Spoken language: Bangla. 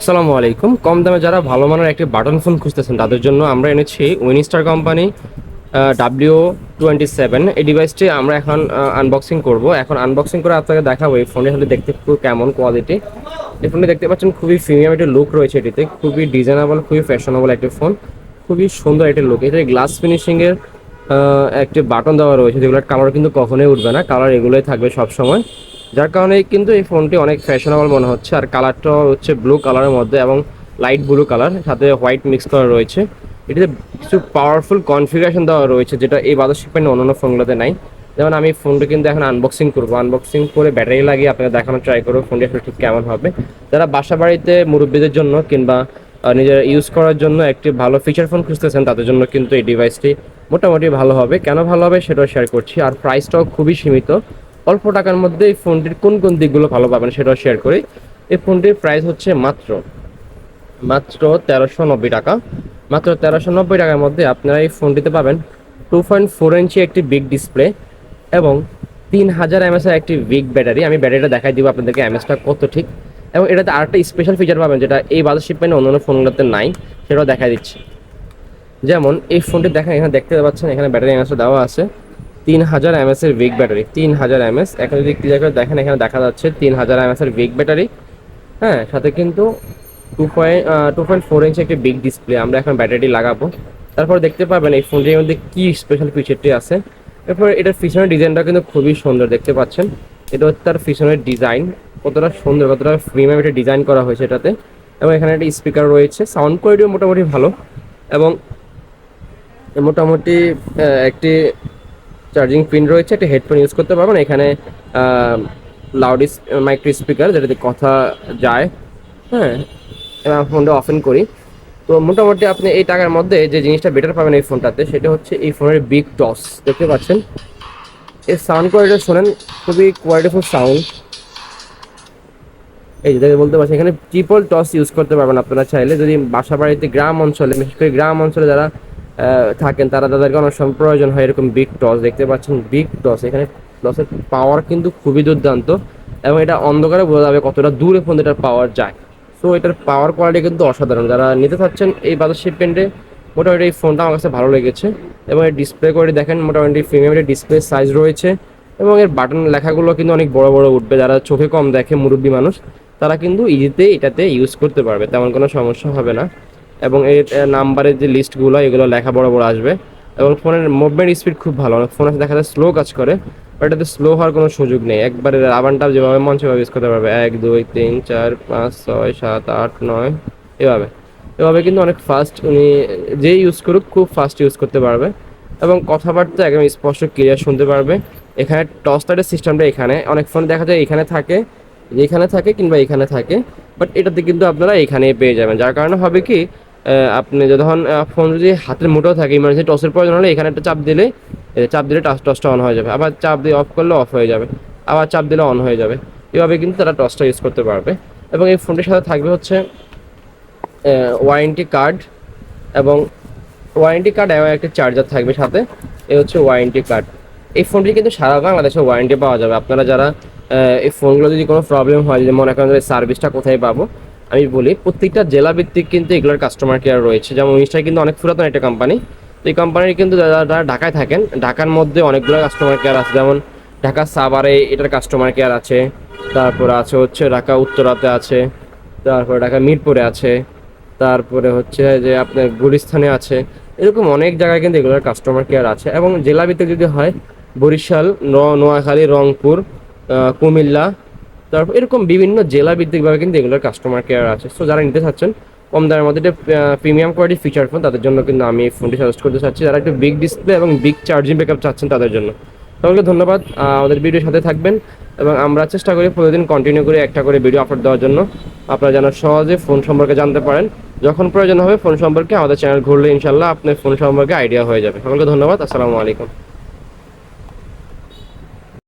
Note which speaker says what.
Speaker 1: আসসালামু আলাইকুম কম দামে যারা ভালো মানের একটি বাটন ফোন খুঁজতেছেন তাদের জন্য আমরা এনেছি Winstar company W twenty seven এই ডিভাইসটি আমরা এখন আনবক্সিং করব এখন আনবক্সিং করে আপনাকে দেখাবো এই ফোনের হলে দেখতে খুব কেমন কোয়ালিটি এই ফোনটি দেখতে পাচ্ছেন খুবই প্রিমিয়াম একটি লুক রয়েছে এটিতে খুবই ডিজাইনেবল খুবই ফ্যাশনেবল একটি ফোন খুবই সুন্দর একটি লুক এটা গ্লাস ফিনিশিংয়ের একটি বাটন দেওয়া রয়েছে যেগুলোর কালার কিন্তু কখনোই উঠবে না কালার এগুলোই থাকবে সবসময় যার কারণে কিন্তু এই ফোনটি অনেক ফ্যাশনেবল মনে হচ্ছে আর কালারটা হচ্ছে ব্লু কালারের মধ্যে এবং লাইট ব্লু কালার সাথে হোয়াইট মিক্স করা রয়েছে এটিতে কিছু পাওয়ারফুল কনফিগারেশন দেওয়া রয়েছে যেটা এই বাজার শিপমেন্ট অন্যান্য ফোনগুলোতে নাই যেমন আমি ফোনটা কিন্তু এখন আনবক্সিং করবো আনবক্সিং করে ব্যাটারি লাগিয়ে আপনাকে দেখানোর ট্রাই করবো ফোনটি আসলে ঠিক কেমন হবে যারা বাসা বাড়িতে মুরব্বীদের জন্য কিংবা নিজেরা ইউজ করার জন্য একটি ভালো ফিচার ফোন খুঁজতেছেন তাদের জন্য কিন্তু এই ডিভাইসটি মোটামুটি ভালো হবে কেন ভালো হবে সেটাও শেয়ার করছি আর প্রাইসটাও খুবই সীমিত অল্প টাকার মধ্যে এই ফোনটির কোন কোন দিকগুলো ভালো পাবেন সেটাও শেয়ার করি এই ফোনটির প্রাইস হচ্ছে মাত্র মাত্র তেরোশো নব্বই টাকা মাত্র তেরোশো নব্বই টাকার মধ্যে আপনারা এই ফোনটিতে পাবেন টু পয়েন্ট ফোর ইঞ্চি একটি বিগ ডিসপ্লে এবং তিন হাজার এমএসের একটি বিগ ব্যাটারি আমি ব্যাটারিটা দেখাই দিব আপনাদেরকে এসটা কত ঠিক এবং এটাতে আরেকটা স্পেশাল ফিচার পাবেন যেটা এই বাজার অন্য অন্যান্য ফোনগুলোতে নাই সেটাও দেখা দিচ্ছে যেমন এই ফোনটি দেখেন এখানে দেখতে পাচ্ছেন এখানে ব্যাটারি এমএসও দেওয়া আছে তিন হাজার এস এর বেগ ব্যাটারি তিন হাজার এস এখন যদি ক্লিয়ার করে দেখেন এখানে দেখা যাচ্ছে তিন হাজার এস এর বেগ ব্যাটারি হ্যাঁ সাথে কিন্তু two point two point four inch একটি বিগ ডিসপ্লে আমরা এখন ব্যাটারিটি লাগাবো তারপর দেখতে পাবেন এই ফোনটির মধ্যে কী স্পেশাল ফিচারটি আছে এরপর এটার ফিশনের ডিজাইনটা কিন্তু খুবই সুন্দর দেখতে পাচ্ছেন এটা হচ্ছে তার ফিশনের ডিজাইন কতটা সুন্দর কতটা প্রিমিয়াম এটা ডিজাইন করা হয়েছে এটাতে এবং এখানে একটা স্পিকার রয়েছে সাউন্ড কোয়ালিটিও মোটামুটি ভালো এবং মোটামুটি একটি চার্জিং পিন রয়েছে একটা হেডফোন ইউজ করতে পারবেন এখানে লাউড মাইক্রো স্পিকার যেটাতে কথা যায় হ্যাঁ এবার ফোনটা অফেন করি তো মোটামুটি আপনি এই টাকার মধ্যে যে জিনিসটা বেটার পাবেন এই ফোনটাতে সেটা হচ্ছে এই ফোনের বিগ টস দেখতে পাচ্ছেন এর সাউন্ড কোয়ালিটি শোনেন খুবই কোয়ালিটি ফুল সাউন্ড এই যেটাকে বলতে পারছি এখানে ট্রিপল টস ইউজ করতে পারবেন আপনারা চাইলে যদি বাসা বাড়িতে গ্রাম অঞ্চলে বিশেষ করে গ্রাম অঞ্চলে যারা থাকেন তারা তাদেরকে অনেক সময় প্রয়োজন হয় এরকম বিগ টস দেখতে পাচ্ছেন বিগ টস এখানে টসের পাওয়ার কিন্তু খুবই দুর্দান্ত এবং এটা অন্ধকারে বোঝা যাবে কতটা দূরে পর্যন্ত এটার পাওয়ার যায় সো এটার পাওয়ার কোয়ালিটি কিন্তু অসাধারণ যারা নিতে চাচ্ছেন এই বাতাসের পেন্টে মোটামুটি এই ফোনটা আমার কাছে ভালো লেগেছে এবং এর ডিসপ্লে কোয়ালিটি দেখেন মোটামুটি প্রিমিয়াম ডিসপ্লে সাইজ রয়েছে এবং এর বাটন লেখাগুলো কিন্তু অনেক বড় বড় উঠবে যারা চোখে কম দেখে মুরব্বী মানুষ তারা কিন্তু ইজিতে এটাতে ইউজ করতে পারবে তেমন কোনো সমস্যা হবে না এবং এর নাম্বারের যে লিস্টগুলো এগুলো লেখা বড় বড় আসবে এবং ফোনের মুভমেন্ট স্পিড খুব ভালো ফোন আছে দেখা যায় স্লো কাজ করে বাট এটাতে স্লো হওয়ার কোনো সুযোগ নেই একবারে আবানটা যেভাবে মন সেভাবে ইউজ করতে পারবে এক দুই তিন চার পাঁচ ছয় সাত আট নয় এভাবে এভাবে কিন্তু অনেক ফাস্ট উনি যেই ইউজ করুক খুব ফাস্ট ইউজ করতে পারবে এবং কথাবার্তা একদম স্পষ্ট ক্লিয়ার শুনতে পারবে এখানে টস লাইটের সিস্টেমটা এখানে অনেক ফোন দেখা যায় এখানে থাকে এখানে থাকে কিংবা এখানে থাকে বাট এটাতে কিন্তু আপনারা এখানেই পেয়ে যাবেন যার কারণে হবে কি আপনি যখন ফোন যদি হাতের মুঠেও থাকে ইমার্জেন্সি টসের প্রয়োজন হলে এখানে একটা চাপ দিলে চাপ দিলে টাস টসটা অন হয়ে যাবে আবার চাপ দিয়ে অফ করলে অফ হয়ে যাবে আবার চাপ দিলে অন হয়ে যাবে এভাবে কিন্তু তারা টসটা ইউজ করতে পারবে এবং এই ফোনটির সাথে থাকবে হচ্ছে ওয়ারেন্টি কার্ড এবং ওয়ারেন্টি কার্ড এবং একটা চার্জার থাকবে সাথে এ হচ্ছে ওয়ারেন্টি কার্ড এই ফোনটি কিন্তু সারা বাংলাদেশে ওয়ারেন্টি পাওয়া যাবে আপনারা যারা এই ফোনগুলো যদি কোনো প্রবলেম হয় যদি মনে করেন সার্ভিসটা কোথায় পাবো আমি বলি প্রত্যেকটা জেলা ভিত্তিক কিন্তু এগুলোর কাস্টমার কেয়ার রয়েছে যেমন মিস্টার কিন্তু অনেক পুরাতন একটা কোম্পানি তো এই কোম্পানির কিন্তু যারা যারা ঢাকায় থাকেন ঢাকার মধ্যে অনেকগুলো কাস্টমার কেয়ার আছে যেমন ঢাকা সাভারে এটার কাস্টমার কেয়ার আছে তারপর আছে হচ্ছে ঢাকা উত্তরাতে আছে তারপরে ঢাকা মিরপুরে আছে তারপরে হচ্ছে যে আপনার গুলিস্থানে আছে এরকম অনেক জায়গায় কিন্তু এগুলোর কাস্টমার কেয়ার আছে এবং জেলা ভিত্তিক যদি হয় বরিশাল নোয়াখালী রংপুর কুমিল্লা তারপর এরকম বিভিন্ন জেলা ভিত্তিকভাবে কিন্তু এগুলোর কাস্টমার কেয়ার আছে সো যারা নিতে চাচ্ছেন কম দামের মধ্যে একটা প্রিমিয়াম কোয়ালিটি ফিচার ফোন তাদের জন্য কিন্তু আমি এই ফোনটি সাজেস্ট করতে চাচ্ছি যারা একটু বিগ ডিসপ্লে এবং বিগ চার্জিং ব্যাকআপ চাচ্ছেন তাদের জন্য সকলকে ধন্যবাদ আমাদের ভিডিওর সাথে থাকবেন এবং আমরা চেষ্টা করি প্রতিদিন কন্টিনিউ করে একটা করে ভিডিও আপলোড দেওয়ার জন্য আপনারা যেন সহজে ফোন সম্পর্কে জানতে পারেন যখন প্রয়োজন হবে ফোন সম্পর্কে আমাদের চ্যানেল ঘুরলে ইনশাল্লাহ আপনার ফোন সম্পর্কে আইডিয়া হয়ে যাবে সকলকে ধন্যবাদ আসসালামু আলাইকুম